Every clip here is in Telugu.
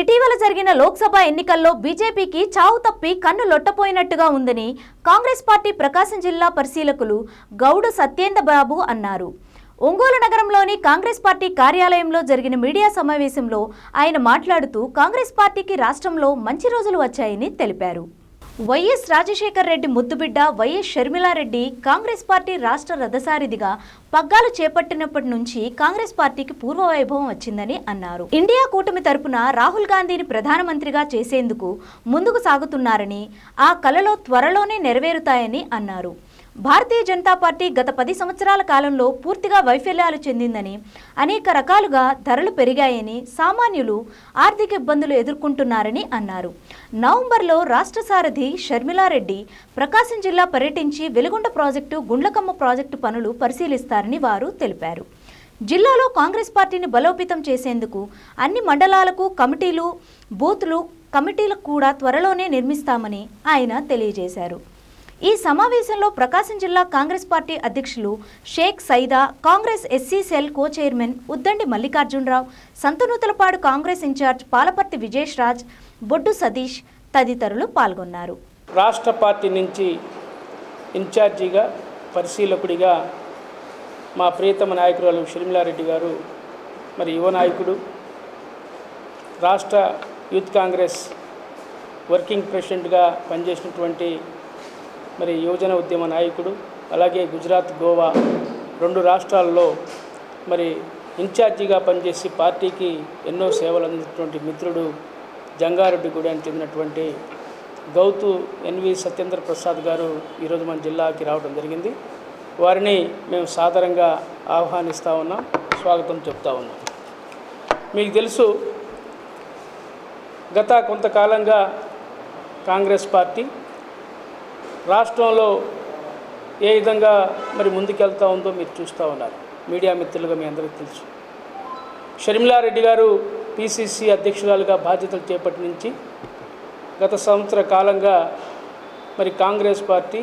ఇటీవల జరిగిన లోక్సభ ఎన్నికల్లో బీజేపీకి చావు తప్పి కన్ను లొట్టపోయినట్టుగా ఉందని కాంగ్రెస్ పార్టీ ప్రకాశం జిల్లా పరిశీలకులు గౌడు సత్యేంద్ర బాబు అన్నారు. ఒంగోలు నగరంలోని కాంగ్రెస్ పార్టీ కార్యాలయంలో జరిగిన మీడియా సమావేశంలో ఆయన మాట్లాడుతూ కాంగ్రెస్ పార్టీకి రాష్ట్రంలో మంచి రోజులు వచ్చాయని తెలిపారు. వైఎస్ రాజశేఖర్ రెడ్డి ముద్దుబిడ్డ వైఎస్ షర్మిలారెడ్డి కాంగ్రెస్ పార్టీ రాష్ట్ర రథసారిదిగా పగ్గాలు చేపట్టినప్పటి నుంచి కాంగ్రెస్ పార్టీకి పూర్వ వైభవం వచ్చిందని అన్నారు. ఇండియా కూటమి తరపున రాహుల్ గాంధీని ప్రధానమంత్రిగా చేసేందుకు ముందుకు సాగుతున్నారని ఆ కలలో త్వరలోనే నెరవేరుతాయని అన్నారు. భారతీయ జనతా పార్టీ గత పది సంవత్సరాల కాలంలో పూర్తిగా వైఫల్యాలు చెందిందని అనేక రకాలుగా ధరలు పెరిగాయని సామాన్యులు ఆర్థిక ఇబ్బందులు ఎదుర్కొంటున్నారని అన్నారు. నవంబర్లో రాష్ట్ర సారథి షర్మిలారెడ్డి ప్రకాశం జిల్లా పర్యటించి వెలుగొండ ప్రాజెక్టు గుండ్లకమ్మ ప్రాజెక్టు పనులు పరిశీలిస్తారని వారు తెలిపారు. జిల్లాలో కాంగ్రెస్ పార్టీని బలోపేతం చేసేందుకు అన్ని మండలాలకు కమిటీలు బూత్లు కమిటీలకు కూడా త్వరలోనే నిర్మిస్తామని ఆయన తెలియజేశారు. ఈ సమావేశంలో ప్రకాశం జిల్లా కాంగ్రెస్ పార్టీ అధ్యక్షులు Sheikh Saida Congress SC cell co chairman Uddandi Mallikarjuna Rao Santhanuthalapadu Congress incharge Palaparthi Vijesh Raj Boddu Satish తదితరులు పాల్గొన్నారు. రాష్ట్ర పార్టీ నుంచి ఇన్ఛార్జిగా పరిశీలకుడిగా మా ప్రియతమ నాయకురాలు షర్మిలారెడ్డి గారు మరి యువ నాయకుడు రాష్ట్ర యూత్ కాంగ్రెస్ వర్కింగ్ ప్రెసిడెంట్గా పనిచేసినటువంటి మరి యువజన ఉద్యమ నాయకుడు అలాగే గుజరాత్ గోవా రెండు రాష్ట్రాల్లో మరి ఇన్ఛార్జిగా పనిచేసి పార్టీకి ఎన్నో సేవలు అందించినటువంటి మిత్రుడు జంగారెడ్డి గూడెనికి చెందినటువంటి గౌతు ఎన్వి సత్యేంద్ర ప్రసాద్ గారు ఈరోజు మన జిల్లాకి రావడం జరిగింది. వారిని మేము సాధారణంగా ఆహ్వానిస్తూ ఉన్నాం స్వాగతం చెప్తా ఉన్నాం. మీకు తెలుసు గత కొంతకాలంగా కాంగ్రెస్ పార్టీ రాష్ట్రంలో ఏ విధంగా మరి ముందుకెళ్తా ఉందో మీరు చూస్తూ ఉన్నారు. మీడియా మిత్రులుగా మీ అందరికీ తెలుసు. షర్మిలారెడ్డి గారు పిసిసి అధ్యక్షురాలుగా బాధ్యతలు చేపట్టి నుంచి గత సంవత్సర కాలంగా మరి కాంగ్రెస్ పార్టీ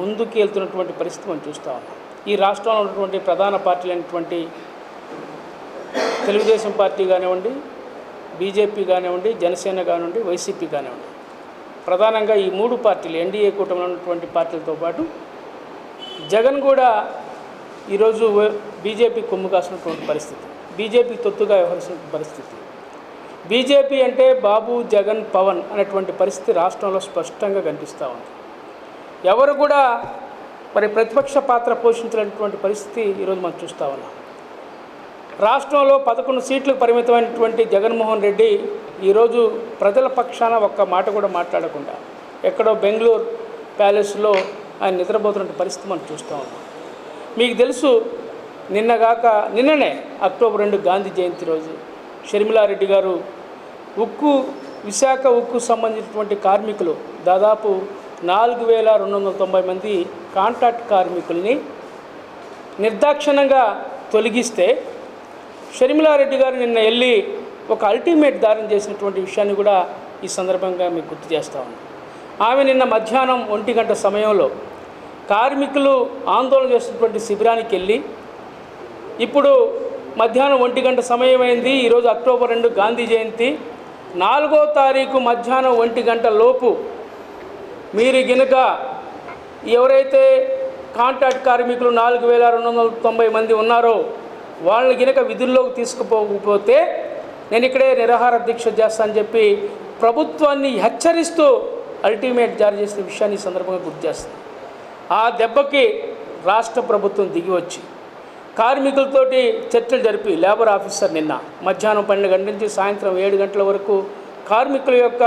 ముందుకు వెళ్తున్నటువంటి పరిస్థితి మనం చూస్తూ ఉన్నాం. ఈ రాష్ట్రంలో ఉన్నటువంటి ప్రధాన పార్టీలు అయినటువంటి తెలుగుదేశం పార్టీ కానివ్వండి బీజేపీ కానివ్వండి జనసేన కానివ్వండి వైసీపీ కానివ్వండి ప్రధానంగా ఈ మూడు పార్టీలు ఎన్డీఏ కూటమిలో ఉన్నటువంటి పార్టీలతో పాటు జగన్ కూడా ఈరోజు బీజేపీ కొమ్ము కాసినటువంటి పరిస్థితి. బీజేపీ తొత్తుగా వ్యవహరిస్తున్న పరిస్థితి. బీజేపీ అంటే బాబు జగన్ పవన్ అనేటువంటి పరిస్థితి రాష్ట్రంలో స్పష్టంగా కనిపిస్తూ ఉంది. ఎవరు కూడా మరి ప్రతిపక్ష పాత్ర పోషించినటువంటి పరిస్థితి ఈరోజు మనం చూస్తూ ఉన్నాం. రాష్ట్రంలో పదకొండు సీట్లకు పరిమితమైనటువంటి జగన్మోహన్ రెడ్డి ఈరోజు ప్రజల పక్షాన ఒక్క మాట కూడా మాట్లాడకుండా ఎక్కడో బెంగళూరు ప్యాలెస్లో ఆయన నిద్రపోతున్న పరిస్థితి మనం చూస్తూ ఉన్నాం. మీకు తెలుసు నిన్నగాక నిన్ననే అక్టోబర్ రెండు గాంధీ జయంతి రోజు షర్మిలారెడ్డి గారు ఉక్కు విశాఖ ఉక్కు సంబంధించినటువంటి కార్మికులు దాదాపు నాలుగు వేల రెండు వందల తొంభై మంది కాంట్రాక్ట్ కార్మికుల్ని నిర్దాక్షిణంగా తొలగిస్తే షర్మిలారెడ్డి గారు నిన్న వెళ్ళి ఒక అల్టిమేట్ దారం చేసినటువంటి విషయాన్ని కూడా ఈ సందర్భంగా మీకు గుర్తు చేస్తా ఉన్నాను. ఆమె నిన్న మధ్యాహ్నం ఒంటి గంట సమయంలో కార్మికులు ఆందోళన చేస్తున్నటువంటి శిబిరానికి వెళ్ళి ఇప్పుడు మధ్యాహ్నం ఒంటి గంట సమయం అయింది ఈరోజు అక్టోబర్ రెండు గాంధీ జయంతి నాలుగో తారీఖు మధ్యాహ్నం ఒంటి గంట లోపు మీరు గినక ఎవరైతే కాంట్రాక్ట్ కార్మికులు నాలుగు వేల రెండు వందల తొంభై మంది ఉన్నారో వాళ్ళని గినక విధుల్లోకి తీసుకుపోకపోతే నేను ఇక్కడే నిరాహార దీక్ష చేస్తానని చెప్పి ప్రభుత్వాన్ని హెచ్చరిస్తూ అల్టిమేట్ జారీ చేసిన విషయాన్ని ఈ సందర్భంగా గుర్తు చేస్తాను. ఆ దెబ్బకి రాష్ట్ర ప్రభుత్వం దిగి వచ్చి కార్మికులతోటి చర్చలు జరిపి లేబర్ ఆఫీసర్ నిన్న మధ్యాహ్నం పన్నెండు గంటల నుంచి సాయంత్రం ఏడు గంటల వరకు కార్మికుల యొక్క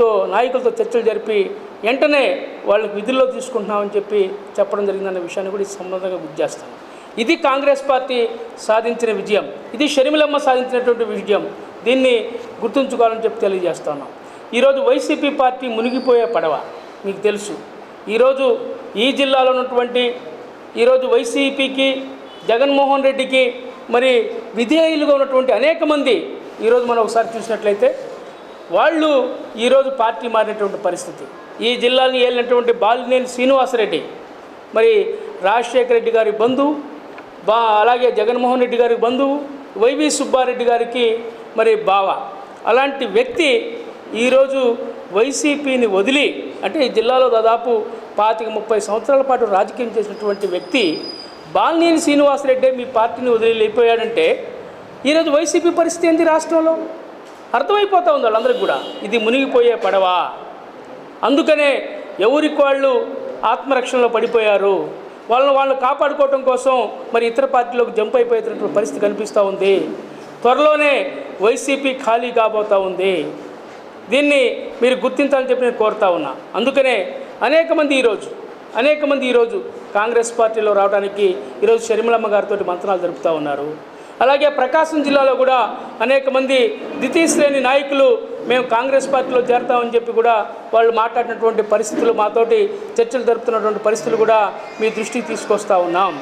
తో నాయకులతో చర్చలు జరిపి వెంటనే వాళ్ళకి విధుల్లో తీసుకుంటున్నామని చెప్పి చెప్పడం జరిగిందన్న విషయాన్ని కూడా ఈ సంబంధంగా గుర్తు చేస్తాను. ఇది కాంగ్రెస్ పార్టీ సాధించిన విజయం. ఇది షర్మిలమ్మ సాధించినటువంటి విజయం. దీన్ని గుర్తుంచుకోవాలని చెప్పి తెలియజేస్తున్నాం. ఈరోజు వైసీపీ పార్టీ మునిగిపోయే పడవ. మీకు తెలుసు. ఈరోజు ఈ జిల్లాలో ఉన్నటువంటి ఈరోజు వైసీపీకి జగన్మోహన్ రెడ్డికి మరి విధేయులుగా ఉన్నటువంటి అనేక మంది ఈరోజు మనం ఒకసారి చూసినట్లయితే వాళ్ళు ఈరోజు పార్టీ మారినటువంటి పరిస్థితి. ఈ జిల్లాని ఏలినటువంటి బాలినేని శ్రీనివాసరెడ్డి మరి రాజశేఖర రెడ్డి గారి బంధువు బా అలాగే జగన్మోహన్ రెడ్డి గారి బంధువు వైవి సుబ్బారెడ్డి గారికి మరి బావ. అలాంటి వ్యక్తి ఈరోజు వైసీపీని వదిలి అంటే ఈ జిల్లాలో దాదాపు పాతిక ముప్పై సంవత్సరాల పాటు రాజకీయం చేసినటువంటి వ్యక్తి బాలినేని శ్రీనివాసరెడ్డి మీ పార్టీని వదిలి వెళ్ళిపోయాడంటే ఈరోజు వైసీపీ పరిస్థితి ఏంది రాష్ట్రంలో? అర్థమైపోతూ ఉంది వాళ్ళందరికీ కూడా. ఇది మునిగిపోయే పడవా? అందుకనే ఎవరికి వాళ్ళు ఆత్మరక్షణలో పడిపోయారు? వాళ్ళని వాళ్ళు కాపాడుకోవటం కోసం మరి ఇతర పార్టీలకు జంప్ అయిపోయేటటువంటి పరిస్థితి కనిపిస్తూ ఉంది. త్వరలోనే వైసీపీ ఖాళీ కాబోతూ ఉంది. దీన్ని మీరు గుర్తించాలని చెప్పి నేను కోరుతా ఉన్నా. అందుకనే అనేక మంది ఈరోజు అనేక మంది ఈరోజు కాంగ్రెస్ పార్టీలో రావడానికి ఈరోజు షర్మిలమ్మ గారితో మంత్రాలు జరుపుతూ ఉన్నారు. అలాగే ప్రకాశం జిల్లాలో కూడా అనేక మంది ద్వితీయ శ్రేణి నాయకులు మేము కాంగ్రెస్ పార్టీలో చేరతామని చెప్పి కూడా వాళ్ళు మాట్లాడినటువంటి పరిస్థితులు మాతోటి చర్చలు జరుపుతున్నటువంటి పరిస్థితులు కూడా మీ దృష్టికి తీసుకొస్తా ఉన్నాం.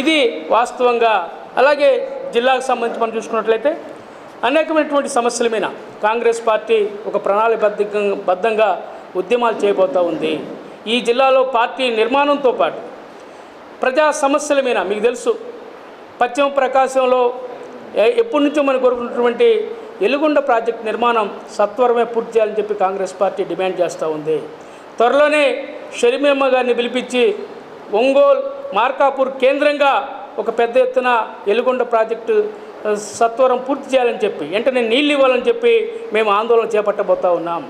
ఇది వాస్తవంగా అలాగే జిల్లాకు సంబంధించి మనం చూసుకున్నట్లయితే అనేకమైనటువంటి సమస్యల మీద కాంగ్రెస్ పార్టీ ఒక ప్రణాళికబద్ధ బద్ధంగా ఉద్యమాలు చేయబోతూ ఉంది. ఈ జిల్లాలో పార్టీ నిర్మాణంతో పాటు ప్రజా సమస్యల మీద మీకు తెలుసు. పశ్చిమ ప్రకాశంలో ఎప్పటి నుంచో మనకు కోరుకున్నటువంటి ఎలుగొండ ప్రాజెక్ట్ నిర్మాణం సత్వరమే పూర్తి చేయాలని చెప్పి కాంగ్రెస్ పార్టీ డిమాండ్ చేస్తూ ఉంది. త్వరలోనే షర్మిలమ్మ గారిని పిలిపించి ఒంగోలు మార్కాపూర్ కేంద్రంగా ఒక పెద్ద ఎత్తున ఎలుగొండ ప్రాజెక్టు సత్వరం పూర్తి చేయాలని చెప్పి వెంటనే నీళ్ళు ఇవ్వాలని చెప్పి మేము ఆందోళన చేపట్టబోతా ఉన్నాం.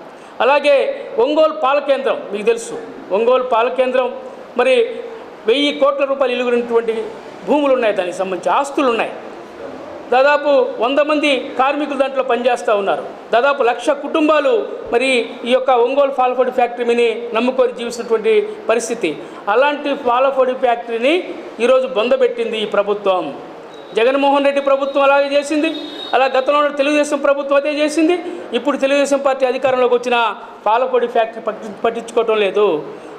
అలాగే ఒంగోలు పాల కేంద్రం మీకు తెలుసు ఒంగోలు పాల కేంద్రం మరి వెయ్యి కోట్ల రూపాయలు ఇలుగునటువంటి భూములు ఉన్నాయి దానికి సంబంధించి ఆస్తులు ఉన్నాయి. దాదాపు వంద మంది కార్మికులు దాంట్లో పనిచేస్తూ ఉన్నారు. దాదాపు లక్ష కుటుంబాలు మరి ఈ యొక్క ఒంగోలు పాలపొడి ఫ్యాక్టరీని నమ్ముకొని జీవిస్తున్నటువంటి పరిస్థితి. అలాంటి పాలపొడి ఫ్యాక్టరీని ఈరోజు బొందబెట్టింది ఈ ప్రభుత్వం. జగన్మోహన్ రెడ్డి ప్రభుత్వం అలాగే చేసింది. అలా గతంలో తెలుగుదేశం ప్రభుత్వం అదే చేసింది. ఇప్పుడు తెలుగుదేశం పార్టీ అధికారంలోకి వచ్చిన పాలపొడి ఫ్యాక్టరీ పట్టి పట్టించుకోవటం లేదు.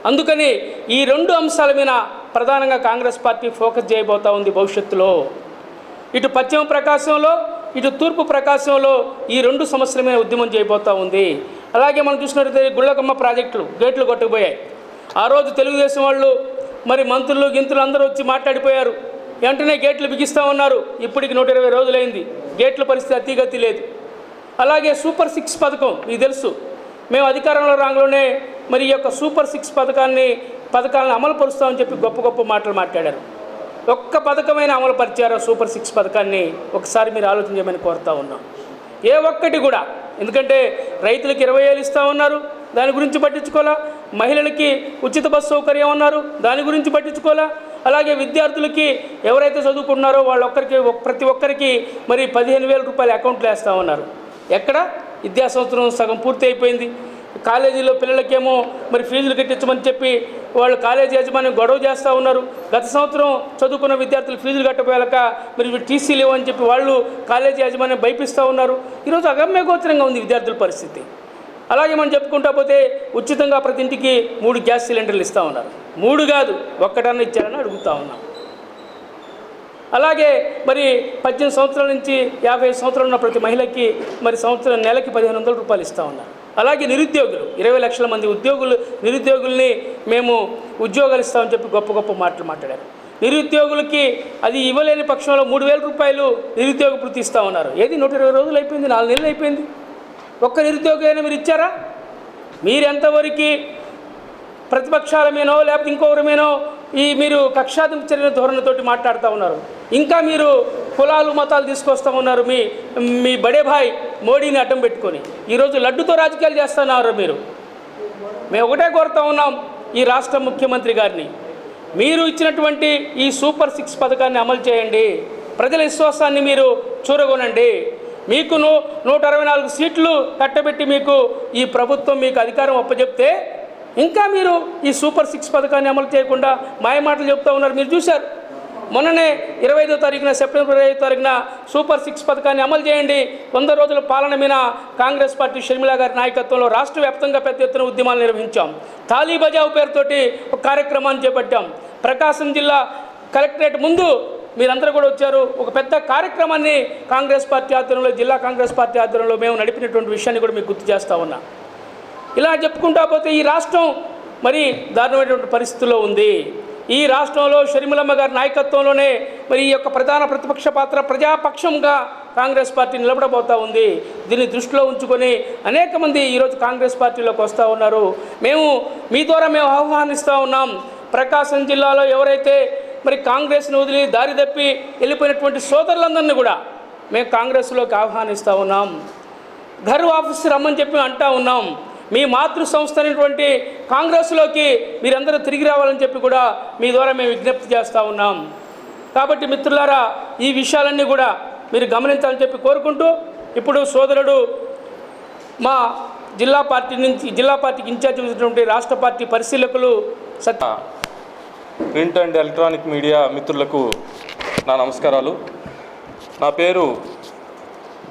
అందుకని ఈ రెండు అంశాల మీద ప్రధానంగా కాంగ్రెస్ పార్టీ ఫోకస్ చేయబోతా ఉంది భవిష్యత్తులో. ఇటు పశ్చిమ ప్రకాశంలో ఇటు తూర్పు ప్రకాశంలో ఈ రెండు సమస్యల మీద ఉద్యమం చేయబోతా ఉంది. అలాగే మనం చూసినట్లయితే గుళ్ళకమ్మ ప్రాజెక్టులు గేట్లు కొట్టుకుపోయాయి. ఆ రోజు తెలుగుదేశం వాళ్ళు మరి మంత్రులు గింతులు అందరూ వచ్చి మాట్లాడిపోయారు. వెంటనే గేట్లు బిగిస్తూ ఉన్నారు. ఇప్పటికి నూట ఇరవై రోజులైంది. గేట్ల పరిస్థితి అతిగతి లేదు. అలాగే సూపర్ సిక్స్ పథకం మీకు తెలుసు. మేము అధికారంలో రాగానే మరి ఈ యొక్క సూపర్ సిక్స్ పథకాన్ని పథకాలను అమలు పరుస్తామని చెప్పి గొప్ప గొప్ప మాటలు మాట్లాడారు. ఒక్క పథకమైన అమలు పరిచారో సూపర్ సిక్స్ పథకాన్ని ఒకసారి మీరు ఆలోచన చేయమని కోరుతా ఉన్నాం. ఏ ఒక్కటి కూడా ఎందుకంటే రైతులకు ఇరవై ఏళ్ళు ఇస్తా ఉన్నారు దాని గురించి పట్టించుకోవాలా? మహిళలకి ఉచిత బస్సు సౌకర్యం ఉన్నారు దాని గురించి పట్టించుకోవాలా? అలాగే విద్యార్థులకి ఎవరైతే చదువుకుంటున్నారో వాళ్ళొక్కరికి ప్రతి ఒక్కరికి మరి పదిహేను వేల రూపాయలు అకౌంట్లు వేస్తూ ఉన్నారు. ఎక్కడ? విద్యా సంవత్సరం సగం పూర్తి అయిపోయింది కాలేజీలో పిల్లలకేమో మరి ఫీజులు కట్టించమని చెప్పి వాళ్ళు కాలేజీ యజమాని గొడవ చేస్తూ ఉన్నారు. గత సంవత్సరం చదువుకున్న విద్యార్థులు ఫీజులు కట్టపోయాక మరి టీసీ లేవు అని చెప్పి వాళ్ళు కాలేజీ యాజమాన్యం భయపిస్తూ ఉన్నారు. ఈరోజు అగమ్యగోచరంగా ఉంది విద్యార్థుల పరిస్థితి. అలాగే మనం చెప్పుకుంటా పోతే ఉచితంగా ప్రతి ఇంటికి మూడు గ్యాస్ సిలిండర్లు ఇస్తూ ఉన్నారు. మూడు కాదు ఒక్కటన్నా ఇచ్చారని అడుగుతా ఉన్నాం. అలాగే మరి పద్దెనిమిది సంవత్సరాల నుంచి యాభై సంవత్సరాలు ఉన్న ప్రతి మహిళకి మరి సంవత్సరం నెలకి పదిహేను వందల రూపాయలు ఇస్తూ ఉన్నారు. అలాగే నిరుద్యోగులు. ఇరవై లక్షల మంది ఉద్యోగులు నిరుద్యోగుల్ని మేము ఉద్యోగాలు ఇస్తామని చెప్పి గొప్ప గొప్ప మాటలు మాట్లాడారు. నిరుద్యోగులకి అది ఇవ్వలేని పక్షంలో మూడు వేల రూపాయలు నిరుద్యోగ వృత్తి ఇస్తా ఉన్నారు. ఏది? నూట ఇరవై రోజులు అయిపోయింది నాలుగు నెలలు అయిపోయింది. ఒక్క నిరుద్యోగమైనా మీరు ఇచ్చారా? మీరు ఎంతవరకు ప్రతిపక్షాల మీనో లేకపోతే ఇంకొకరి మీనో ఈ మీరు కక్షాదించని ధోరణితోటి మాట్లాడుతూ ఉన్నారు. ఇంకా మీరు కులాలు మతాలు తీసుకొస్తూ ఉన్నారు మీ మీ బడేభాయ్ మోడీని అడ్డం పెట్టుకొని. ఈరోజు లడ్డుతో రాజకీయాలు చేస్తున్నారు మీరు? మేము ఒకటే కోరుతా ఉన్నాం ఈ రాష్ట్ర ముఖ్యమంత్రి గారిని. మీరు ఇచ్చినటువంటి ఈ సూపర్ సిక్స్ పథకాన్ని అమలు చేయండి. ప్రజల విశ్వాసాన్ని మీరు చూరగొనండి. మీకు నూ నూట అరవై నాలుగు సీట్లు కట్టబెట్టి మీకు ఈ ప్రభుత్వం మీకు అధికారం అప్పచెప్తే ఇంకా మీరు ఈ సూపర్ సిక్స్ పథకాన్ని అమలు చేయకుండా మాయమాటలు చెప్తా ఉన్నారు. మీరు చూశారు. మొన్ననే ఇరవై ఐదో తారీఖున సెప్టెంబర్ ఇరవై ఐదో తారీఖున సూపర్ సిక్స్ పథకాన్ని అమలు చేయండి. వంద రోజుల పాలన మీద కాంగ్రెస్ పార్టీ షర్మిల గారి నాయకత్వంలో రాష్ట్ర వ్యాప్తంగా పెద్ద ఎత్తున ఉద్యమాలు నిర్వహించాం. తాలీ బజావు పేరుతోటి ఒక కార్యక్రమాన్ని చేపట్టాం. ప్రకాశం జిల్లా కలెక్టరేట్ ముందు మీరందరూ కూడా వచ్చారు. ఒక పెద్ద కార్యక్రమాన్ని కాంగ్రెస్ పార్టీ ఆధ్వర్యంలో జిల్లా కాంగ్రెస్ పార్టీ ఆధ్వర్యంలో మేము నడిపినటువంటి విషయాన్ని కూడా మీకు గుర్తు చేస్తా ఉన్నా. ఇలా చెప్పుకుంటా పోతే ఈ రాష్ట్రం మరి దారుణమైనటువంటి పరిస్థితుల్లో ఉంది. ఈ రాష్ట్రంలో షర్మిలమ్మ గారి నాయకత్వంలోనే మరి ఈ యొక్క ప్రధాన ప్రతిపక్ష పాత్ర ప్రజాపక్షంగా కాంగ్రెస్ పార్టీ నిలబడబోతా ఉంది. దీన్ని దృష్టిలో ఉంచుకొని అనేక మంది ఈరోజు కాంగ్రెస్ పార్టీలోకి వస్తూ ఉన్నారు. మేము మీ ద్వారా మేము ఆహ్వానిస్తూ ఉన్నాం. ప్రకాశం జిల్లాలో ఎవరైతే మరి కాంగ్రెస్ను వదిలి దారి తప్పి వెళ్ళిపోయినటువంటి సోదరులందరినీ కూడా మేము కాంగ్రెస్లోకి ఆహ్వానిస్తూ ఉన్నాం. ఘరు ఆఫీస్ రమ్మని చెప్పి అంటూ ఉన్నాం. మీ మాతృ సంస్థ అనేటువంటి కాంగ్రెస్లోకి మీరందరూ తిరిగి రావాలని చెప్పి కూడా మీ ద్వారా మేము విజ్ఞప్తి చేస్తూ ఉన్నాం. కాబట్టి మిత్రులారా ఈ విషయాలన్నీ కూడా మీరు గమనించాలని చెప్పి కోరుకుంటూ ఇప్పుడు సోదరుడు మా జిల్లా పార్టీ నుంచి జిల్లా పార్టీకి ఇన్ఛార్జ్ ఉన్నటువంటి రాష్ట్ర పార్టీ పరిశీలకులు సత్య ప్రింట్ అండ్ ఎలక్ట్రానిక్ మీడియా మిత్రులకు నా నమస్కారాలు. నా పేరు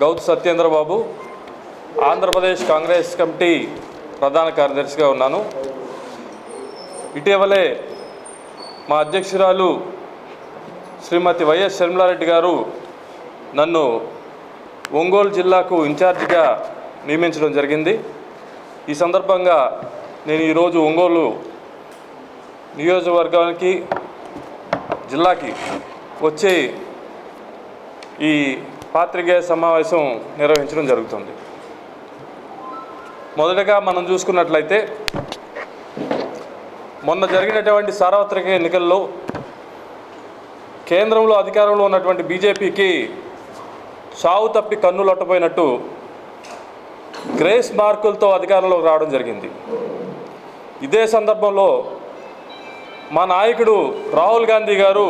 గౌత్ సత్యేంద్రబాబు. ఆంధ్రప్రదేశ్ కాంగ్రెస్ కమిటీ ప్రధాన కార్యదర్శిగా ఉన్నాను. ఇటీవలే మా అధ్యక్షురాలు శ్రీమతి వైఎస్ షర్మిలారెడ్డి గారు నన్ను ఒంగోలు జిల్లాకు ఇన్ఛార్జిగా నియమించడం జరిగింది. ఈ సందర్భంగా నేను ఈరోజు ఒంగోలు నియోజకవర్గానికి జిల్లాకి వచ్చే ఈ పాత్రికేయ సమావేశం నిర్వహించడం జరుగుతుంది. మొదటగా మనం చూసుకున్నట్లయితే మొన్న జరిగినటువంటి సార్వత్రిక ఎన్నికల్లో కేంద్రంలో అధికారంలో ఉన్నటువంటి బీజేపీకి చావు తప్పి కన్నులొట్టపోయినట్టు గ్రేస్ మార్కులతో అధికారంలోకి రావడం జరిగింది. ఇదే సందర్భంలో మా నాయకుడు రాహుల్ గాంధీ గారు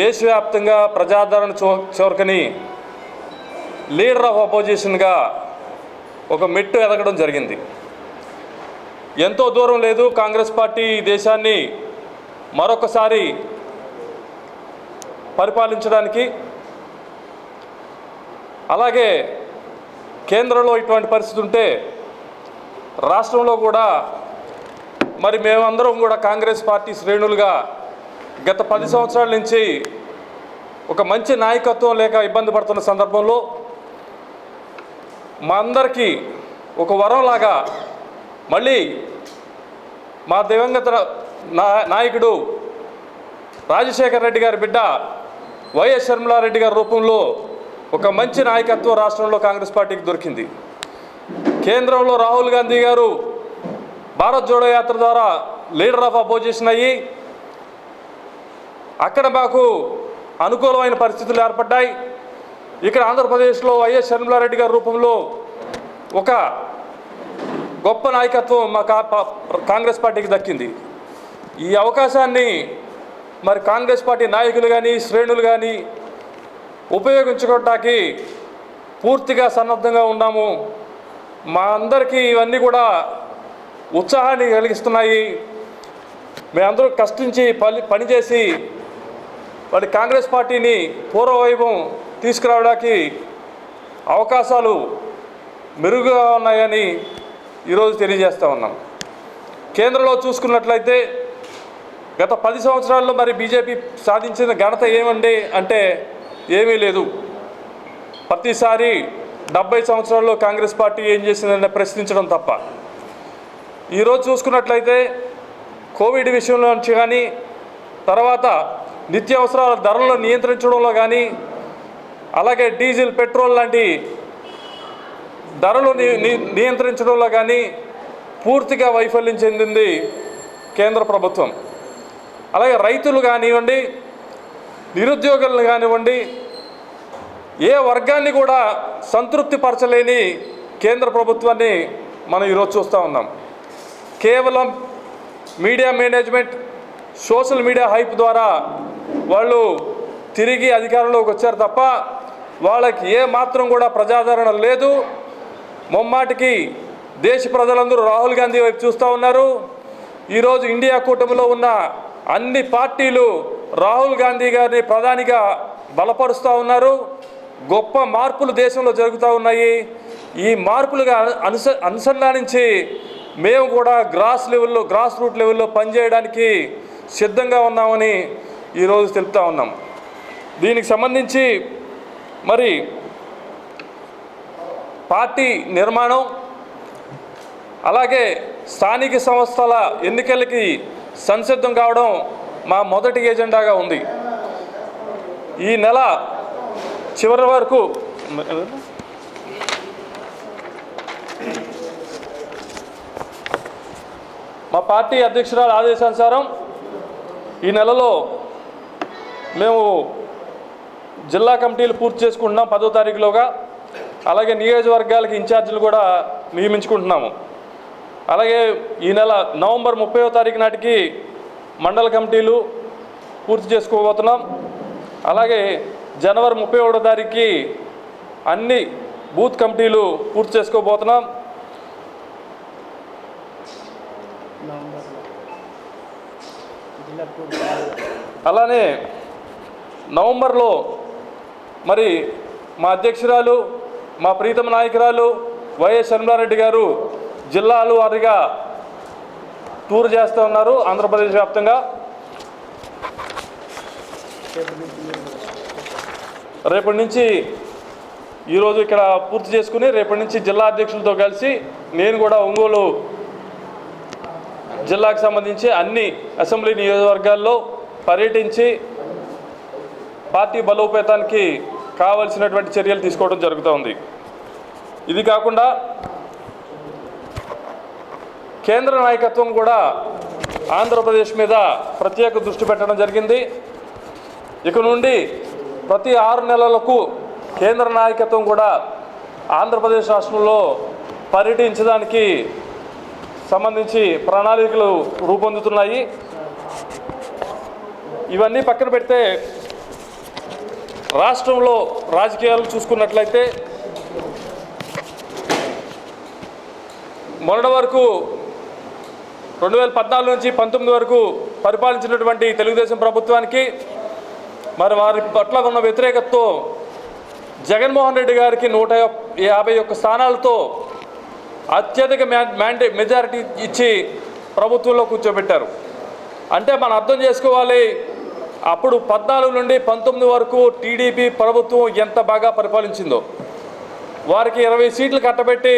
దేశవ్యాప్తంగా ప్రజాదరణ చో చోరకని లీడర్ ఆఫ్ అపోజిషన్గా ఒక మెట్టు ఎదగడం జరిగింది. ఎంతో దూరం లేదు కాంగ్రెస్ పార్టీ దేశాన్ని మరొకసారి పరిపాలించడానికి. అలాగే కేంద్రంలో ఇటువంటి పరిస్థితి ఉంటే రాష్ట్రంలో కూడా మరి మేమందరం కూడా కాంగ్రెస్ పార్టీ శ్రేణులుగా గత పది సంవత్సరాల నుంచి ఒక మంచి నాయకత్వం లేక ఇబ్బంది పడుతున్న సందర్భంలో మా అందరికీ ఒక వరంలాగా మళ్ళీ మా దివంగత నా నాయకుడు రాజశేఖర రెడ్డి గారి బిడ్డ వైఎస్ షర్మిలారెడ్డి గారి రూపంలో ఒక మంచి నాయకత్వం రాష్ట్రంలో కాంగ్రెస్ పార్టీకి దొరికింది. కేంద్రంలో రాహుల్ గాంధీ గారు భారత్ జోడో యాత్ర ద్వారా లీడర్ ఆఫ్ అపోజిషన్ అయ్యి అక్కడ మాకు అనుకూలమైన పరిస్థితులు ఏర్పడ్డాయి. ఇక్కడ ఆంధ్రప్రదేశ్లో వైఎస్ షర్మిలారెడ్డి గారి రూపంలో ఒక గొప్ప నాయకత్వం మా కా పా- కాంగ్రెస్ పార్టీకి దక్కింది. ఈ అవకాశాన్ని మరి కాంగ్రెస్ పార్టీ నాయకులు కానీ శ్రేణులు కానీ ఉపయోగించుకోవటానికి పూర్తిగా సన్నద్ధంగా ఉన్నాము. మా అందరికీ ఇవన్నీ కూడా ఉత్సాహాన్ని కలిగిస్తున్నాయి. మేమందరూ కష్టించి పని పనిచేసి మరి కాంగ్రెస్ పార్టీని పూర్వవైభవం తీసుకురావడానికి అవకాశాలు మెరుగుగా ఉన్నాయని ఈరోజు తెలియజేస్తూ ఉన్నాం. కేంద్రంలో చూసుకున్నట్లయితే గత పది సంవత్సరాల్లో మరి బీజేపీ సాధించిన ఘనత ఏమండి అంటే ఏమీ లేదు. ప్రతిసారి డెబ్బై సంవత్సరాల్లో కాంగ్రెస్ పార్టీ ఏం చేసిందని ప్రశ్నించడం తప్ప. ఈరోజు చూసుకున్నట్లయితే కోవిడ్ విషయంలో నుంచి కానీ తర్వాత నిత్యావసరాల ధరలను నియంత్రించడంలో కానీ అలాగే డీజిల్ పెట్రోల్ లాంటి ధరలు ని- నియంత్రించడంలో కానీ పూర్తిగా వైఫల్యం చెందింది కేంద్ర ప్రభుత్వం. అలాగే రైతులు కానివ్వండి నిరుద్యోగులను కానివ్వండి ఏ వర్గాన్ని కూడా సంతృప్తి పరచలేని కేంద్ర ప్రభుత్వాన్ని మనం ఈరోజు చూస్తూ ఉన్నాం. కేవలం media management social media hype ద్వారా వాళ్ళు తిరిగి అధికారంలోకి వచ్చారు తప్ప వాళ్ళకి ఏ మాత్రం కూడా ప్రజాదరణ లేదు. ముమ్మాటికి దేశ ప్రజలందరూ రాహుల్ గాంధీ వైపు చూస్తూ ఉన్నారు. ఈరోజు ఇండియా కూటమిలో ఉన్న అన్ని పార్టీలు రాహుల్ గాంధీ గారిని ప్రధానిగా బలపరుస్తూ ఉన్నారు. గొప్ప మార్పులు దేశంలో జరుగుతూ ఉన్నాయి. ఈ మార్పులుగా అనుస అనుసంధానించి మేము కూడా గ్రాస్ లెవెల్లో గ్రాస్ రూట్ లెవెల్లో పనిచేయడానికి సిద్ధంగా ఉన్నామని ఈరోజు తెలుపుతా ఉన్నాం. దీనికి సంబంధించి మరి పార్టీ నిర్మాణం అలాగే స్థానిక సంస్థల ఎన్నికలకి సంసిద్ధం కావడం మా మొదటి ఎజెండాగా ఉంది. ఈ నెల చివరి వరకు మా పార్టీ అధ్యక్షురాలు ఆదేశానుసారం ఈ నెలలో మేము జిల్లా కమిటీలు పూర్తి చేసుకుంటున్నాం పదో తారీఖులోగా. అలాగే నియోజకవర్గాలకి ఇన్ఛార్జీలు కూడా నియమించుకుంటున్నాము. అలాగే ఈ నెల నవంబర్ ముప్పైవ తారీఖు నాటికి మండల కమిటీలు పూర్తి చేసుకోబోతున్నాం. అలాగే జనవరి ముప్పై ఒకటో తారీఖుకి అన్ని బూత్ కమిటీలు పూర్తి చేసుకోబోతున్నాం. అలానే నవంబర్లో మరి మా అధ్యక్షురాలు మా ప్రీతమ నాయకురాలు వైఎస్ షర్మిలారెడ్డి గారు జిల్లాలు వారిగా టూర్ చేస్తూ ఉన్నారు ఆంధ్రప్రదేశ్ వ్యాప్తంగా. రేపటి నుంచి ఈరోజు ఇక్కడ పూర్తి చేసుకుని రేపటి నుంచి జిల్లా అధ్యక్షులతో కలిసి నేను కూడా ఒంగోలు జిల్లాకు సంబంధించి అన్ని అసెంబ్లీ నియోజకవర్గాల్లో పర్యటించి పార్టీ బలోపేతానికి కావలసినటువంటి చర్యలు తీసుకోవడం జరుగుతోంది ఇది కాకుండా కేంద్ర నాయకత్వం కూడా ఆంధ్రప్రదేశ్ మీద ప్రత్యేక దృష్టి పెట్టడం జరిగింది. ఇక నుండి ప్రతి ఆరు నెలలకు కేంద్ర నాయకత్వం కూడా ఆంధ్రప్రదేశ్ రాష్ట్రంలో పర్యటించడానికి సంబంధించి ప్రణాళికలు రూపొందుతున్నాయి. ఇవన్నీ పక్కన పెడితే రాష్ట్రంలో రాజకీయాలు చూసుకున్నట్లయితే మొన్నటి వరకు రెండు వేల పద్నాలుగు నుంచి పంతొమ్మిది వరకు పరిపాలించినటువంటి తెలుగుదేశం ప్రభుత్వానికి మరి వారి పట్ల ఉన్న వ్యతిరేకతతో జగన్మోహన్ రెడ్డి గారికి నూట యాభై ఒక్క స్థానాలతో అత్యధిక మ్యాండే మెజారిటీ ఇచ్చి ప్రభుత్వంలో కూర్చోబెట్టారు. అంటే మనం అర్థం చేసుకోవాలి అప్పుడు పద్నాలుగు నుండి పంతొమ్మిది వరకు టీడీపీ ప్రభుత్వం ఎంత బాగా పరిపాలించిందో. వారికి ఇరవై సీట్లు కట్టబెట్టి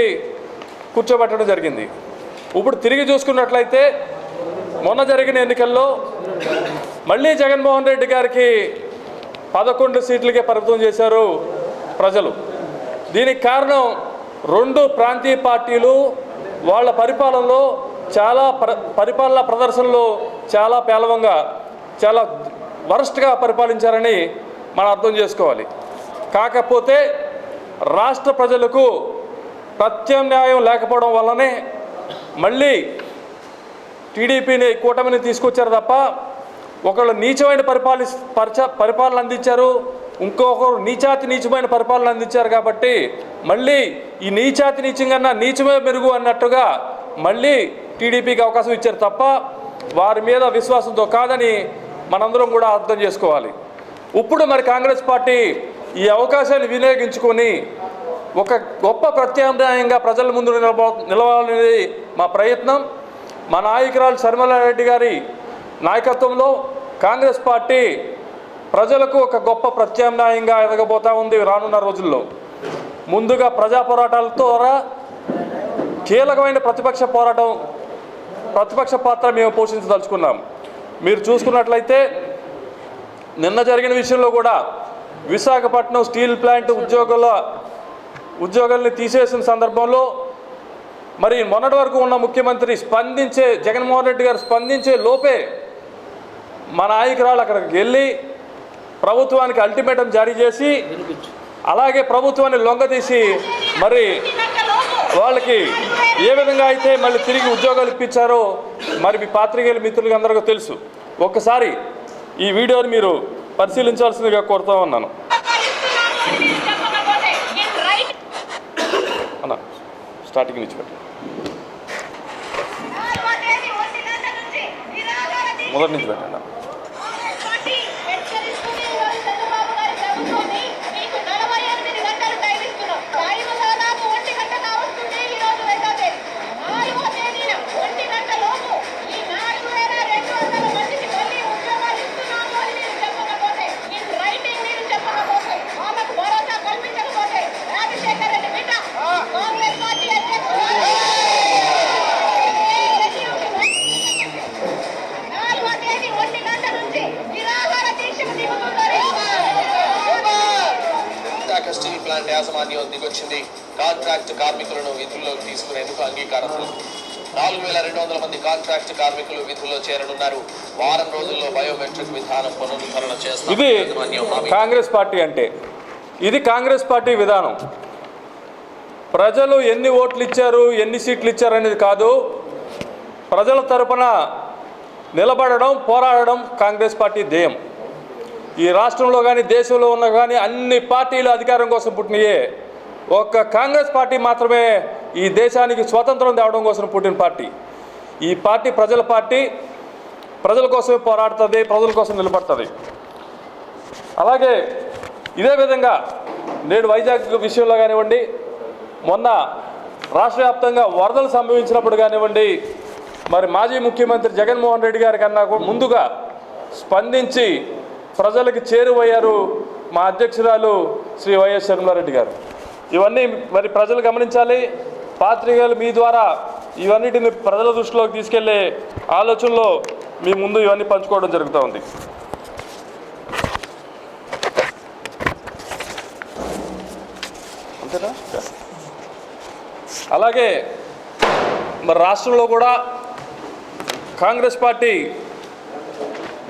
కూర్చోబెట్టడం జరిగింది. ఇప్పుడు తిరిగి చూసుకున్నట్లయితే మొన్న జరిగిన ఎన్నికల్లో మళ్ళీ జగన్మోహన్ రెడ్డి గారికి పదకొండు సీట్లకే పరిమితం చేశారు ప్రజలు. దీనికి కారణం రెండు ప్రాంతీయ పార్టీలు వాళ్ళ పరిపాలనలో చాలా ప్ర పరిపాలన ప్రదర్శనలో చాలా పేలవంగా చాలా వరస్ట్గా పరిపాలించారని మనం అర్థం చేసుకోవాలి. కాకపోతే రాష్ట్ర ప్రజలకు ప్రత్యామ్నాయం లేకపోవడం వల్లనే మళ్ళీ టీడీపీని కూటమిని తీసుకొచ్చారు తప్ప ఒకళ్ళు నీచమైన పరిపాలి పరిచ పరిపాలన అందించారు ఇంకొకరు నీచాతి నీచమైన పరిపాలన అందించారు కాబట్టి మళ్ళీ ఈ నీచాతి నీచంగా నీచమే మెరుగు అన్నట్టుగా మళ్ళీ టీడీపీకి అవకాశం ఇచ్చారు తప్ప వారి మీద విశ్వాసంతో కాదని మనందరం కూడా అర్థం చేసుకోవాలి. ఇప్పుడు మరి కాంగ్రెస్ పార్టీ ఈ అవకాశాన్ని వినియోగించుకొని ఒక గొప్ప ప్రత్యామ్నాయంగా ప్రజల ముందు నిలబో నిలవాలనేది మా ప్రయత్నం. మా నాయకురాలు శర్మలారెడ్డి గారి నాయకత్వంలో కాంగ్రెస్ పార్టీ ప్రజలకు ఒక గొప్ప ప్రత్యామ్నాయంగా ఎదగబోతా ఉంది రానున్న రోజుల్లో. ముందుగా ప్రజా పోరాటాల ద్వారా కీలకమైన ప్రతిపక్ష పోరాటం ప్రతిపక్ష పాత్ర మేము పోషించదలుచుకున్నాం. మీరు చూసుకున్నట్లయితే నిన్న జరిగిన విషయంలో కూడా విశాఖపట్నం స్టీల్ ప్లాంట్ ఉద్యోగుల ఉద్యోగాల్ని తీసేసిన సందర్భంలో మరి మొన్నటి వరకు ఉన్న ముఖ్యమంత్రి స్పందించే జగన్మోహన్ రెడ్డి గారు స్పందించే లోపే మా నాయకురాలు అక్కడికి వెళ్ళి ప్రభుత్వానికి అల్టిమేటం జారీ చేసి అలాగే ప్రభుత్వాన్ని లొంగదీసి మరి వాళ్ళకి ఏ విధంగా అయితే మళ్ళీ తిరిగి ఉద్యోగాలు ఇప్పించారో మరి మీ పాత్రికేయుల మిత్రులకి అందరికీ తెలుసు. ఒక్కసారి ఈ వీడియోని మీరు పరిశీలించాల్సిందిగా కోరుతా ఉన్నాను. అన్న స్టార్టింగ్ నుంచి దీక్ష మొదటి నుంచి పెట్టండి కాంట్రాక్ట్ కార్మికులు విధుల్లో చేరనున్నారు. వారం రోజుల్లో బయోమెట్రిక్ విధానం పునరుద్ధరణ ఇది యాజమాన్యం హామీ. కాంగ్రెస్ పార్టీ అంటే ఇది కాంగ్రెస్ పార్టీ విధానం. ప్రజలు ఎన్ని ఓట్లు ఇచ్చారు ఎన్ని సీట్లు ఇచ్చారు అనేది కాదు ప్రజల తరపున నిలబడడం పోరాడడం కాంగ్రెస్ పార్టీ ధ్యేయం. ఈ రాష్ట్రంలో కానీ దేశంలో ఉన్న కానీ అన్ని పార్టీలు అధికారం కోసం పుట్టినయే. ఒక్క కాంగ్రెస్ పార్టీ మాత్రమే ఈ దేశానికి స్వాతంత్రం తేవడం కోసం పుట్టిన పార్టీ. ఈ పార్టీ ప్రజల పార్టీ ప్రజల కోసమే పోరాడుతుంది ప్రజల కోసం నిలబడుతుంది. అలాగే ఇదే విధంగా నేడు వైజాగ్ విషయంలో కానివ్వండి మొన్న రాష్ట్ర వ్యాప్తంగా వరదలు సంభవించినప్పుడు కానివ్వండి మరి మాజీ ముఖ్యమంత్రి జగన్మోహన్ రెడ్డి గారి కన్నా కూడా ముందుగా స్పందించి ప్రజలకు చేరువయ్యారు మా అధ్యక్షురాలు శ్రీ వైఎస్ షర్మిలారెడ్డి గారు. ఇవన్నీ మరి ప్రజలు గమనించాలి. పాత్రికలు మీ ద్వారా ఇవన్నిటిని ప్రజల దృష్టిలోకి తీసుకెళ్ళే ఆలోచనలో మీ ముందు ఇవన్నీ పంచుకోవడం జరుగుతూ ఉంది. అంతేనా? అలాగే మరి రాష్ట్రంలో కూడా కాంగ్రెస్ పార్టీ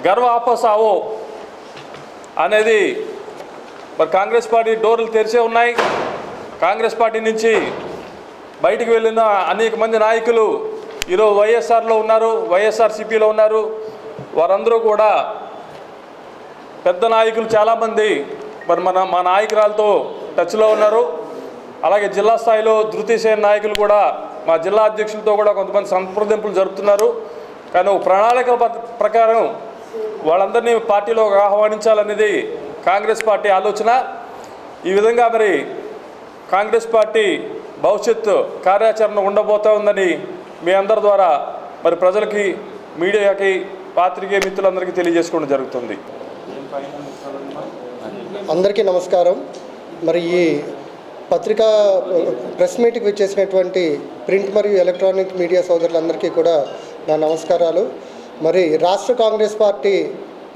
గర్వ ఆపస్ ఆవో అనేది మరి కాంగ్రెస్ పార్టీ డోర్లు తెరిచే ఉన్నాయి. కాంగ్రెస్ పార్టీ నుంచి బయటికి వెళ్ళిన అనేక మంది నాయకులు ఈరోజు వైఎస్ఆర్లో ఉన్నారు వైఎస్ఆర్సీపీలో ఉన్నారు. వారందరూ కూడా పెద్ద నాయకులు చాలామంది మరి మన మా నాయకురాలతో టచ్లో ఉన్నారు. అలాగే జిల్లా స్థాయిలో ధృతిసేన నాయకులు కూడా మా జిల్లా అధ్యక్షులతో కూడా కొంతమంది సంప్రదింపులు జరుపుతున్నారు. కానీ ఒక ప్రణాళిక ప్రకారం వాళ్ళందరినీ పార్టీలో ఆహ్వానించాలనేది కాంగ్రెస్ పార్టీ ఆలోచన. ఈ విధంగా మరి కాంగ్రెస్ పార్టీ భవిష్యత్తు కార్యాచరణ ఉండబోతా ఉందని మీ అందరి ద్వారా మరి ప్రజలకి మీడియాకి పాత్రికేయ మిత్రులందరికీ తెలియజేసుకోవడం జరుగుతుంది. అందరికీ నమస్కారం. మరి ఈ పత్రికా ప్రెస్ మీట్కి వచ్చేసినటువంటి ప్రింట్ మరియు ఎలక్ట్రానిక్ మీడియా సోదరులందరికీ కూడా నా నమస్కారాలు. మరి రాష్ట్ర కాంగ్రెస్ పార్టీ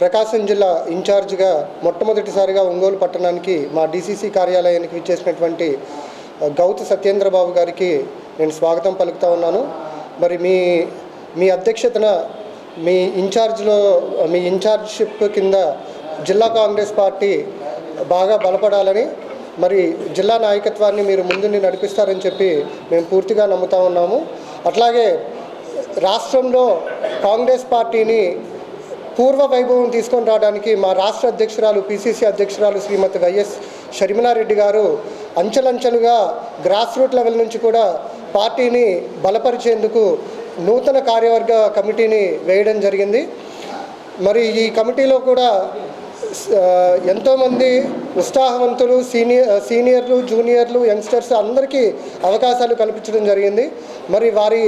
ప్రకాశం జిల్లా ఇన్ఛార్జిగా మొట్టమొదటిసారిగా ఒంగోలు పట్టణానికి మా డీసీసీ కార్యాలయానికి విచ్చేసినటువంటి గౌత సత్యేంద్రబాబు గారికి నేను స్వాగతం పలుకుతా ఉన్నాను. మరి మీ మీ అధ్యక్షతన మీ ఇన్ఛార్జ్లో మీ ఇన్ఛార్జ్షిప్ కింద జిల్లా కాంగ్రెస్ పార్టీ బాగా బలపడాలని మరి జిల్లా నాయకత్వాన్ని మీరు ముందుండి నడిపిస్తారని చెప్పి మేము పూర్తిగా నమ్ముతా ఉన్నాము. అట్లాగే రాష్ట్రంలో కాంగ్రెస్ పార్టీని పూర్వ వైభవం తీసుకొని రావడానికి మా రాష్ట్ర అధ్యక్షురాలు పిసిసి అధ్యక్షురాలు శ్రీమతి వైఎస్ షర్మిలారెడ్డి గారు అంచెలంచెలుగా గ్రాస్ రూట్ లెవెల్ నుంచి కూడా పార్టీని బలపరిచేందుకు నూతన కార్యవర్గ కమిటీని వేయడం జరిగింది. మరి ఈ కమిటీలో కూడా ఎంతోమంది ఉత్సాహవంతులు సీనియర్ సీనియర్లు జూనియర్లు యంగ్స్టర్స్ అందరికీ అవకాశాలు కల్పించడం జరిగింది. మరి వారి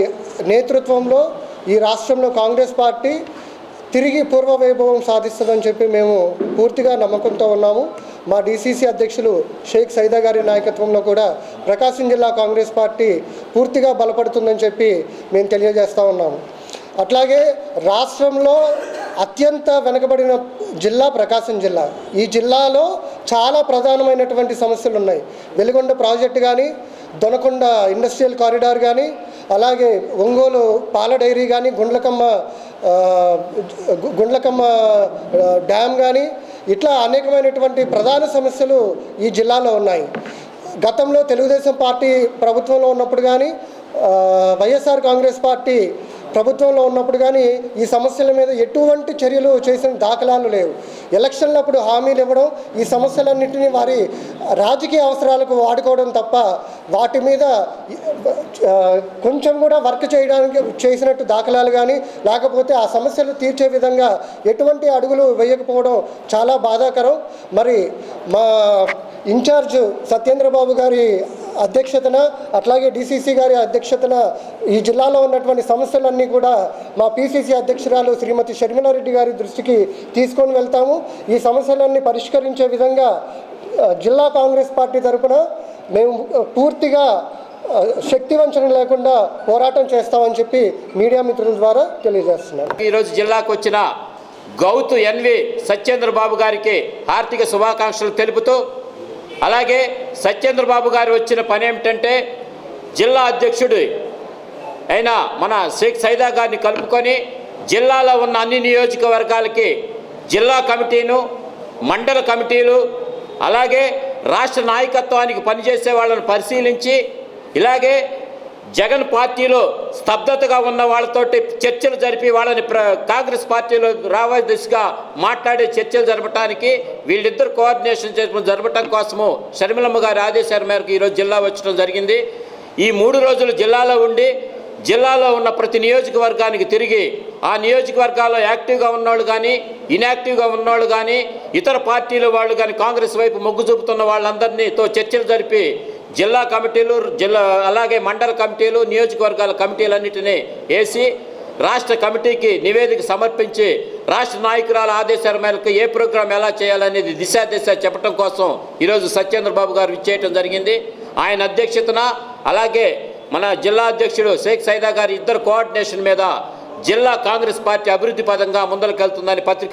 నేతృత్వంలో ఈ రాష్ట్రంలో కాంగ్రెస్ పార్టీ తిరిగి పూర్వ వైభవం సాధిస్తుందని చెప్పి మేము పూర్తిగా నమ్మకంతో ఉన్నాము. మా డీసీసీ అధ్యక్షులు షేక్ సైదా గారి నాయకత్వంలో కూడా ప్రకాశం జిల్లా కాంగ్రెస్ పార్టీ పూర్తిగా బలపడుతుందని చెప్పి మేము తెలియజేస్తూ ఉన్నాము. అట్లాగే రాష్ట్రంలో అత్యంత వెనుకబడిన జిల్లా ప్రకాశం జిల్లా. ఈ జిల్లాలో చాలా ప్రధానమైనటువంటి సమస్యలు ఉన్నాయి. వెలుగొండ ప్రాజెక్టు కానీ దొనకొండ ఇండస్ట్రియల్ కారిడార్ కానీ అలాగే ఒంగోలు పాల డైరీ కానీ గుండ్లకమ్మ గుండ్లకమ్మ డ్యామ్ కానీ ఇట్లా అనేకమైనటువంటి ప్రధాన సమస్యలు ఈ జిల్లాలో ఉన్నాయి. గతంలో తెలుగుదేశం పార్టీ ప్రభుత్వంలో ఉన్నప్పుడు కానీ వైఎస్ఆర్ కాంగ్రెస్ పార్టీ ప్రభుత్వంలో ఉన్నప్పుడు కానీ ఈ సమస్యల మీద ఎటువంటి చర్యలు చేసిన దాఖలాలు లేవు. ఎలక్షన్లప్పుడు హామీలు ఇవ్వడం ఈ సమస్యలన్నింటినీ వారి రాజకీయ అవసరాలకు వాడుకోవడం తప్ప వాటి మీద కొంచెం కూడా వర్క్ చేయడానికి చేసినట్టు దాఖలాలు కానీ లేకపోతే ఆ సమస్యలు తీర్చే విధంగా ఎటువంటి అడుగులు వేయకపోవడం చాలా బాధాకరం. మరి మా ఇన్ఛార్జ్ సత్యేంద్రబాబు గారి అధ్యక్షతన అట్లాగే డీసీసీ గారి అధ్యక్షతన ఈ జిల్లాలో ఉన్నటువంటి సమస్యలన్నీ కూడా మా పీసీసీ అధ్యక్షురాలు శ్రీమతి షర్మిలారెడ్డి గారి దృష్టికి తీసుకొని వెళ్తాము. ఈ సమస్యలన్నీ పరిష్కరించే విధంగా జిల్లా కాంగ్రెస్ పార్టీ తరఫున మేము పూర్తిగా శక్తివంచన శక్తి వంచన లేకుండా పోరాటం చేస్తామని చెప్పి మీడియా మిత్రుల ద్వారా తెలియజేస్తున్నాను. ఈరోజు జిల్లాకు వచ్చిన గౌతు ఎన్వి సత్యేంద్ర బాబు గారికి ఆర్థిక శుభాకాంక్షలు తెలుపుతూ అలాగే సత్యేంద్రబాబు గారు వచ్చిన పని ఏమిటంటే జిల్లా అధ్యక్షుడు అయిన మన షేక్ సైదా గారిని కలుపుకొని జిల్లాలో ఉన్న అన్ని నియోజకవర్గాలకి జిల్లా కమిటీను మండల కమిటీలు అలాగే రాష్ట్ర నాయకత్వానికి పనిచేసే వాళ్ళని పరిశీలించి ఇలాగే జగన్ పార్టీలో స్తబ్దతగా ఉన్న వాళ్ళతోటి చర్చలు జరిపి వాళ్ళని ప్ర కాంగ్రెస్ పార్టీలో రావే దిశగా మాట్లాడే చర్చలు జరపడానికి వీళ్ళిద్దరు కోఆర్డినేషన్ చేసుకుని జరపడం కోసము షర్మిలమ్మ గారి ఆదేశాల మేరకు ఈరోజు జిల్లా వచ్చడం జరిగింది. ఈ మూడు రోజులు జిల్లాలో ఉండి జిల్లాలో ఉన్న ప్రతి నియోజకవర్గానికి తిరిగి ఆ నియోజకవర్గాల్లో యాక్టివ్గా ఉన్నవాళ్ళు కానీ ఇన్యాక్టివ్గా ఉన్నవాళ్ళు కానీ ఇతర పార్టీల వాళ్ళు కానీ కాంగ్రెస్ వైపు మొగ్గు చూపుతున్న వాళ్ళందరినీతో చర్చలు జరిపి జిల్లా కమిటీలు జిల్లా అలాగే మండల కమిటీలు నియోజకవర్గాల కమిటీలన్నింటినీ వేసి రాష్ట్ర కమిటీకి నివేదిక సమర్పించి రాష్ట్ర నాయకురాల ఆదేశాల మేరకు ఏ ప్రోగ్రాం ఎలా చేయాలనేది దిశాదిశ చెప్పడం కోసం ఈరోజు సత్యేంద్రబాబు గారు ఇచ్చేయటం జరిగింది. ఆయన అధ్యక్షతన అలాగే మన జిల్లా అధ్యక్షుడు షేక్ సైదా గారి ఇద్దరు కోఆర్డినేషన్ మీద జిల్లా కాంగ్రెస్ పార్టీ అభివృద్ధి పదంగా ముందరికెళ్తుందని పత్రికా